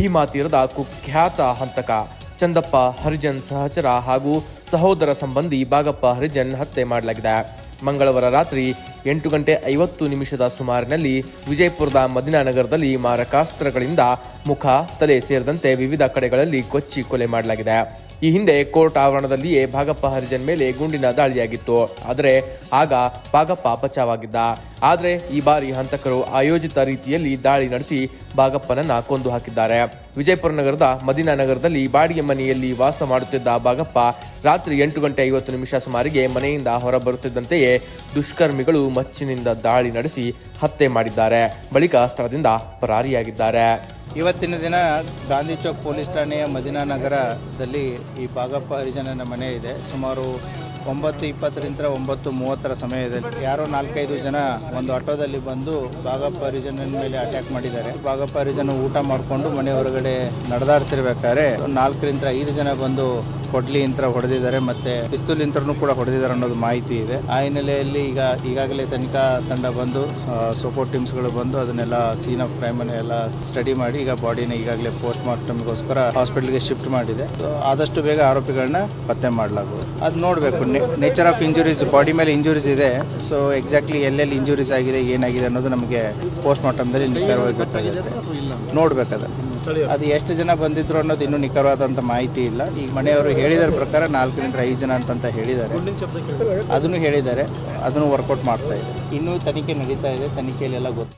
ಭೀಮಾ ತೀರದ ಕುಖ್ಯಾತ ಹಂತಕ ಚಂದಪ್ಪ, ಹರಿಜನ್ ಸಹಚರ ಹಾಗೂ ಸಹೋದರ ಸಂಬಂಧಿ ಬಾಗಪ್ಪ ಹರಿಜನ್ ಹತ್ಯೆ ಮಾಡಲಾಗಿದೆ. ಮಂಗಳವಾರ ರಾತ್ರಿ ಎಂಟು ಗಂಟೆ ಐವತ್ತು ನಿಮಿಷದ ಸುಮಾರಿನಲ್ಲಿ ವಿಜಯಪುರದ ಮದಿನಾನಗರದಲ್ಲಿ ಮಾರಕಾಸ್ತ್ರಗಳಿಂದ ಮುಖ, ತಲೆ ಸೇರಿದಂತೆ ವಿವಿಧ ಕಡೆಗಳಲ್ಲಿ ಕೊಚ್ಚಿ ಕೊಲೆ ಮಾಡಲಾಗಿದೆ. ಈ ಹಿಂದೆ ಕೋರ್ಟ್ ಆವರಣದಲ್ಲಿಯೇ ಭಾಗಪ್ಪ ಹರಿಜನ್ ಮೇಲೆ ಗುಂಡಿನ ದಾಳಿಯಾಗಿತ್ತು. ಆದರೆ ಆಗ ಭಾಗಪ್ಪ ಬಚಾವಾಗಿದ್ದ. ಆದರೆ ಈ ಬಾರಿ ಹಂತಕರು ಆಯೋಜಿತ ರೀತಿಯಲ್ಲಿ ದಾಳಿ ನಡೆಸಿ ಭಾಗಪ್ಪನನ್ನ ಕೊಂದು ಹಾಕಿದ್ದಾರೆ. ವಿಜಯಪುರ ನಗರದ ಮದಿನಾ ನಗರದಲ್ಲಿ ಬಾಡಿಗೆ ಮನೆಯಲ್ಲಿ ವಾಸ ಮಾಡುತ್ತಿದ್ದ ಭಾಗಪ್ಪ ರಾತ್ರಿ ಎಂಟು ಗಂಟೆ ಐವತ್ತು ನಿಮಿಷ ಸುಮಾರಿಗೆ ಮನೆಯಿಂದ ಹೊರಬರುತ್ತಿದ್ದಂತೆಯೇ ದುಷ್ಕರ್ಮಿಗಳು ಮಚ್ಚಿನಿಂದ ದಾಳಿ ನಡೆಸಿ ಹತ್ಯೆ ಮಾಡಿದ್ದಾರೆ. ಬಳಿಕ ಸ್ಥಳದಿಂದ ಪರಾರಿಯಾಗಿದ್ದಾರೆ. ಇವತ್ತಿನ ದಿನ ಗಾಂಧಿ ಚೌಕ್ ಪೊಲೀಸ್ ಠಾಣೆಯ ಮದಿನಾ ನಗರದಲ್ಲಿ ಈ ಬಾಗಪ್ಪ ಹರಿಜನನ ಮನೆ ಇದೆ. ಸುಮಾರು ಒಂಬತ್ತು ಇಪ್ಪತ್ತರಿಂದ ಒಂಬತ್ತು ಮೂವತ್ತರ ಸಮಯದಲ್ಲಿ ಯಾರೋ ನಾಲ್ಕೈದು ಜನ ಒಂದು ಆಟೋದಲ್ಲಿ ಬಂದು ಬಾಗಪ್ಪ ಹರಿಜನನ ಮೇಲೆ ಅಟ್ಯಾಕ್ ಮಾಡಿದ್ದಾರೆ. ಬಾಗಪ್ಪ ಹರಿಜನ ಊಟ ಮಾಡಿಕೊಂಡು ಮನೆ ಹೊರಗಡೆ ನಡೆದಾಡ್ತಿರ್ಬೇಕಾದ್ರೆ ನಾಲ್ಕರಿಂದ ಐದು ಜನ ಬಂದು ಕೊಡ್ಲಿ ಇಂತ್ರ ಹೊಡೆದಿದ್ದಾರೆ ಮತ್ತೆ ಪಿಸ್ತೂಲ್ ಇಂತ್ರನೂ ಕೂಡ ಹೊಡೆದಿದ್ದಾರೆ ಅನ್ನೋದು ಮಾಹಿತಿ ಇದೆ. ಆ ಹಿನ್ನೆಲೆಯಲ್ಲಿ ಈಗ ಈಗಾಗಲೇ ತನಿಖಾ ತಂಡ ಬಂದು ಸೋಪೋ ಟೀಮ್ಸ್ಗಳು ಬಂದು ಅದನ್ನೆಲ್ಲ ಸೀನ್ ಆಫ್ ಕ್ರೈಮ್ ಎಲ್ಲ ಸ್ಟಡಿ ಮಾಡಿ ಈಗ ಬಾಡಿನ ಈಗಾಗಲೇ ಪೋಸ್ಟ್ ಮಾರ್ಟಮ್ಗೋಸ್ಕರ ಹಾಸ್ಪಿಟಲ್ಗೆ ಶಿಫ್ಟ್ ಮಾಡಿದೆ. ಆದಷ್ಟು ಬೇಗ ಆರೋಪಿಗಳನ್ನ ಪತ್ತೆ ಮಾಡಲಾಗುವುದು ಅದು ನೋಡಬೇಕು. ನೇಚರ್ ಆಫ್ ಇಂಜುರೀಸ್ ಬಾಡಿ ಮೇಲೆ ಇಂಜುರೀಸ್ ಇದೆ. ಸೊ ಎಕ್ಸಾಕ್ಟ್ಲಿ ಎಲ್ಲೆಲ್ಲಿ ಇಂಜುರೀಸ್ ಆಗಿದೆ, ಏನಾಗಿದೆ ಅನ್ನೋದು ನಮಗೆ ಪೋಸ್ಟ್ ಮಾರ್ಟಮ್ದಲ್ಲಿ ನಿಖರವಾಗಿ ಗೊತ್ತಾಗುತ್ತೆ. ನೋಡ್ಬೇಕದ ಅದು ಎಷ್ಟು ಜನ ಬಂದಿದ್ರು ಅನ್ನೋದು ಇನ್ನೂ ನಿಖರವಾದಂಥ ಮಾಹಿತಿ ಇಲ್ಲ. ಈಗ ಮನೆಯವರು ಹೇಳಿದರ ಪ್ರಕಾರ ನಾಲ್ಕರಿಂದ ಐದು ಜನ ಅಂತಂತ ಹೇಳಿದ್ದಾರೆ ಅದನ್ನು ಹೇಳಿದ್ದಾರೆ ಅದನ್ನು ವರ್ಕೌಟ್ ಮಾಡ್ತಾ ಇದೆ ಇನ್ನೂ ತನಿಖೆ ನಡೀತಾ ಇದೆ, ತನಿಖೆಯಲ್ಲೆಲ್ಲ ಗೊತ್ತು